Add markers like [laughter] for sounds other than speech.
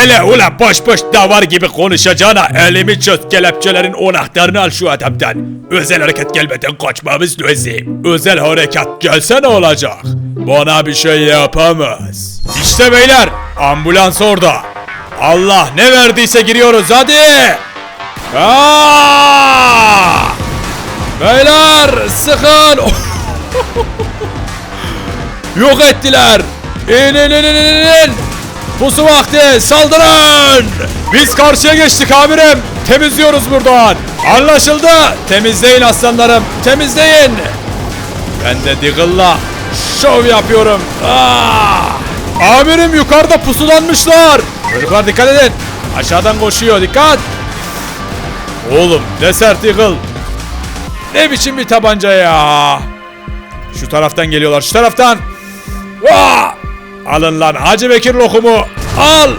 Öyle ulan boş boş davar gibi konuşacağına elimi çöz kelepçelerin anahtarını al şu adamdan. Özel hareket gelmeden kaçmamız lazım. Özel harekat gelse ne olacak? Bana bir şey yapamaz. İşte beyler ambulans orada. Allah ne verdiyse giriyoruz hadi. Aa! Beyler sıkın. [laughs] Yok ettiler. İn in in in in. Pusu vakti saldırın. Biz karşıya geçtik amirim. Temizliyoruz buradan. Anlaşıldı. Temizleyin aslanlarım. Temizleyin. Ben de Diggle'la şov yapıyorum. Aa! Amirim yukarıda pusulanmışlar. Çocuklar dikkat edin. Aşağıdan koşuyor dikkat. Oğlum ne sert Diggle. Ne biçim bir tabanca ya. Şu taraftan geliyorlar şu taraftan. Vaa! Alın lan Hacı Bekir lokumu. Al.